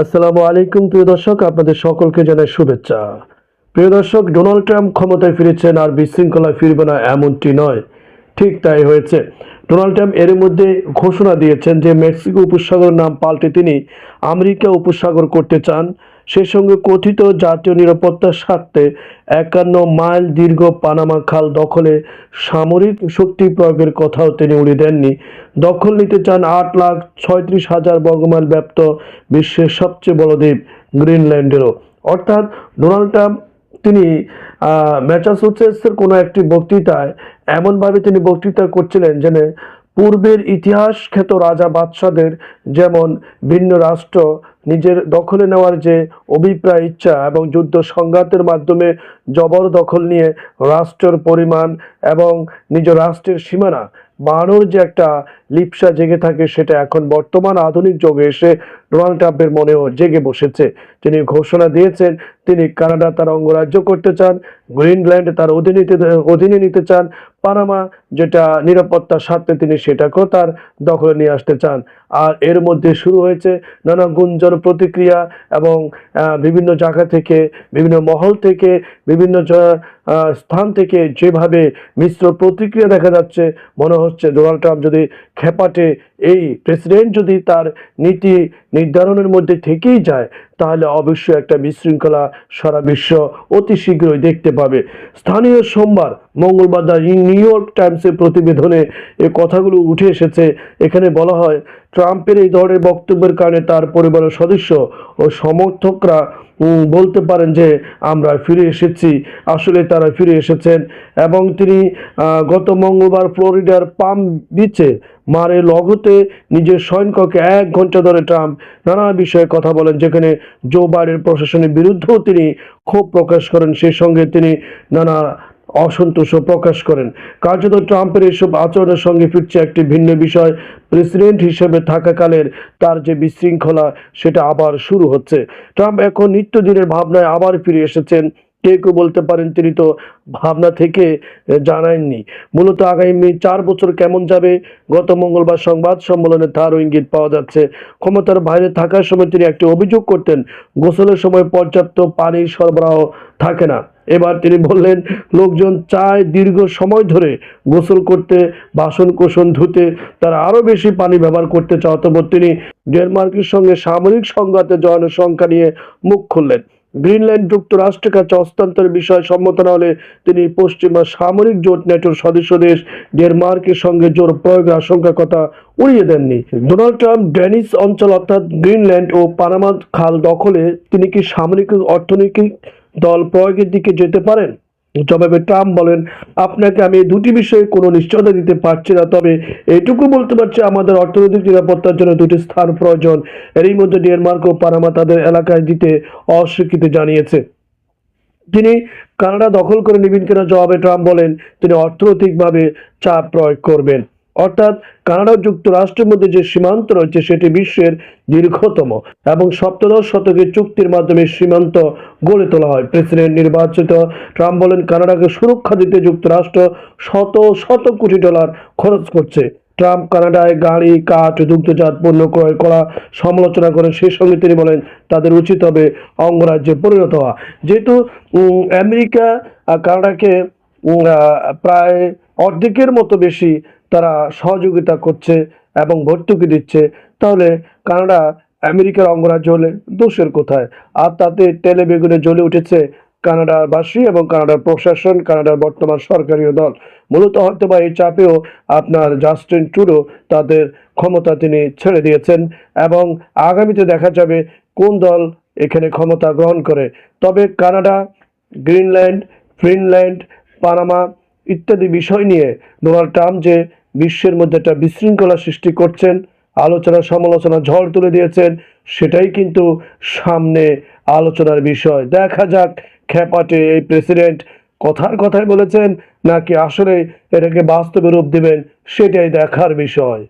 আসসালামু আলাইকুম, প্রিয় দর্শক, আপনাদের সকলকে জানাই শুভেচ্ছা। প্রিয় দর্শক, ডোনাল্ড ট্রাম্প ক্ষমতায় ফিরেছেন আর বিশৃঙ্খলায় ফিরবে না এমনটি নয়, ঠিক তাই হয়েছে। ডোনাল্ড ট্রাম্প এর মধ্যে ঘোষণা দিয়েছেন যে মেক্সিকো উপসাগরের নাম পাল্টে তিনি আমেরিকা উপসাগর করতে চান। সেই সঙ্গে কথিত জাতীয় নিরাপত্তার স্বার্থে একান্ন মাইল দীর্ঘ পানামা খাল দখলে সামরিক শক্তি প্রয়োগের কথাও তিনি উড়িয়ে দেননি। দখল নিতে চান আট লাখ ছয়ত্রিশ হাজার বর্গমাইল ব্যাপ্ত বিশ্বের সবচেয়ে বড় দ্বীপ গ্রিনল্যান্ডেরও। অর্থাৎ ডোনাল্ড ট্রাম্প তিনি আহ, ম্যাসাচুসেটসের কোনো একটি বক্তৃতায় এমনভাবে তিনি বক্তৃতা করছিলেন যেন পূর্বের ইতিহাস খ্যাত রাজা বাদশাদের যেমন ভিন্ন রাষ্ট্র নিজের দখলে নেওয়ার যে অভিপ্রায়, ইচ্ছা এবং যুদ্ধ সংঘাতের মাধ্যমে জবর দখল নিয়ে রাষ্ট্রের পরিমাণ এবং নিজ রাষ্ট্রের সীমানা বাড়ানোর যে একটা লিপসা জেগে থাকে, সেটা এখন বর্তমান আধুনিক যুগে এসে ডোনাল্ড ট্রাম্পের মনেও জেগে বসেছে। তিনি ঘোষণা দিয়েছেন, তিনি কানাডা তার অঙ্গরাজ্য করতে চান, গ্রিনল্যান্ড তার অধীনে অধীনে নিতে চান, পানামা যেটা নিরাপত্তার স্বার্থে তিনি সেটাকেও তার দখলে নিয়ে আসতে চান। আর এর মধ্যে শুরু হয়েছে নানা গুঞ্জন প্রতিক্রিয়া এবং বিভিন্ন জায়গা থেকে বিভিন্ন মহল থেকে বিভিন্ন স্থান থেকে যেভাবে মিশ্র প্রতিক্রিয়া দেখা যাচ্ছে, মনে হচ্ছে ডোনাল্ড ট্রাম্প যদি খেপাটে এই প্রেসিডেন্ট যদি তার নীতি নির্ধারণের মধ্যে থেকেই যায়, তাহলে অবশ্যই একটা বিশৃঙ্খলা সারা বিশ্ব অতি শীঘ্রই দেখতে পাবে। স্থানীয় সোমবার, মঙ্গলবার দ্য নিউ ইয়র্ক টাইমসের প্রতিবেদনে এ কথাগুলো উঠে এসেছে। এখানে বলা হয়, ট্রাম্পের এই ধরনের বক্তব্যের কারণে তার পরিবারের সদস্য ও সমর্থকরা বলতে পারেন যে আমরা ফিরে এসেছি। আসলে তারা ফিরে এসেছেন এবং তিনি গত মঙ্গলবার ফ্লোরিডার পাম বিচে মারে লগতে নিজের সৈন্যকে এক ঘণ্টা ধরে ট্রাম্প নানা বিষয়ে কথা বলেন, যেখানে জো বাইডেন প্রশাসনের বিরুদ্ধেও তিনি ক্ষোভ প্রকাশ করেন। সেই সঙ্গে তিনি নানা অসন্তোষ প্রকাশ করেন। কার্যত ট্রাম্পের এসব আচরণের সঙ্গে ফিরছে একটি ভিন্ন বিষয়। প্রেসিডেন্ট হিসেবে থাকাকালের তার যে বিশৃঙ্খলা, সেটা আবার শুরু হচ্ছে। ট্রাম্প এখন নিত্যদিনের ভাবনায় আবার ফিরে এসেছেন। কেউ কেউ বলতে পারেন, তিনি তো ভাবনা থেকে জানাননি। মূলত আগামী চার বছর কেমন যাবে? গত মঙ্গলবার সংবাদ সম্মেলনে তার ইঙ্গিত পাওয়া যাচ্ছে, ক্ষমতার বাইরে থাকার সময় তিনি একটি অভিযোগ করতেন, গোসলের সময় পর্যাপ্ত পানির সরবরাহ থাকে না। এবার তিনি বললেন, লোকজন চায় দীর্ঘ সময় ধরে গোসল করতে বাসন কোসন ধুতে, তারা আরও বেশি পানি ব্যবহার করতে চায়। অতপর তিনি ডেনমার্কের সঙ্গে সামরিক সংঘাতে জয়ের সংখ্যা নিয়ে মুখ খুললেন। গ্রিনল্যান্ড যুক্তরাষ্ট্রের কাছে হস্তান্তরের বিষয়ে সম্মত না হলে তিনি পশ্চিমা সামরিক জোট নেটোর সদস্য দেশ ডেনমার্কের সঙ্গে জোর প্রয়োগের আশঙ্কার কথা উড়িয়ে দেননি। ডোনাল্ড ট্রাম্প ড্যানিস অঞ্চল অর্থাৎ গ্রিনল্যান্ড ও পানামা খাল দখলে তিনি কি সামরিক অর্থনৈতিক দল প্রয়োগের দিকে যেতে পারেন? জবাবে ট্রাম্প বলেন, আপনাকে আমি এই দুটি বিষয়ে কোনো নিশ্চয়তা দিতে পারছি না, তবে এটুকু বলতে পারছি আমাদের অর্থনৈতিক নিরাপত্তার জন্য দুটি স্থান প্রয়োজন। এরই মধ্যে ডেনমার্ক ও পানামা তাদের এলাকায় দিতে অস্বীকৃতি জানিয়েছে। তিনি কানাডা দখল করে নেবেন কিনা জবাবে ট্রাম্প বলেন, তিনি অর্থনৈতিকভাবে চাপ প্রয়োগ করবেন। অর্থাৎ কানাডা যুক্তরাষ্ট্রের মধ্যে যে সীমান্ত রয়েছে সেটি বিশ্বের দীর্ঘতম এবং সপ্তদশ শতকের চুক্তির মাধ্যমে সীমান্ত গড়ে তোলা হয়। প্রেসিডেন্ট নির্বাচিত ট্রাম্প বলেন, কানাডাকে সুরক্ষা দিতে যুক্তরাষ্ট্র শত শত কোটি ডলার খরচ করছে। ট্রাম্প কানাডায় গাড়ি, কাঠ, দুগ্ধজাত পণ্য ক্রয় করা সমালোচনা করেন। সেই সঙ্গে তিনি বলেন, তাদের উচিত হবে অঙ্গরাজ্যে পরিণত হওয়া। যেহেতু আমেরিকা কানাডাকে প্রায় অর্ধেকের মতো বেশি তারা সহযোগিতা করছে এবং ভর্তুকি দিচ্ছে, তাহলে কানাডা আমেরিকার অঙ্গরাজ্য হলে দোষের কোথায়? আর তাতে তেলে বেগুনে জ্বলে উঠেছে কানাডাবাসী এবং কানাডার প্রশাসন, কানাডার বর্তমান সরকারি দল। মূলত হয়তো বা এই চাপেও আপনার জাস্টিন ট্রুডো তাদের ক্ষমতা তিনি ছেড়ে দিয়েছেন এবং আগামীতে দেখা যাবে কোন দল এখানে ক্ষমতা গ্রহণ করে। তবে কানাডা, গ্রিনল্যান্ড, ফিনল্যান্ড, পানামা ইত্যাদি বিষয় নিয়ে ডোনাল্ড ট্রাম্প যে বিশ্বের মধ্যে একটা বিশৃঙ্খলা সৃষ্টি করছেন, আলোচনা সমালোচনা ঝড় তুলে দিয়েছেন, সেটাই কিন্তু সামনে আলোচনার বিষয়। দেখা যাক খেপাটে এই প্রেসিডেন্ট কথার কথাই বলেছেন, নাকি আসলে এটাকে বাস্তবে রূপ দেবেন, সেটাই দেখার বিষয়।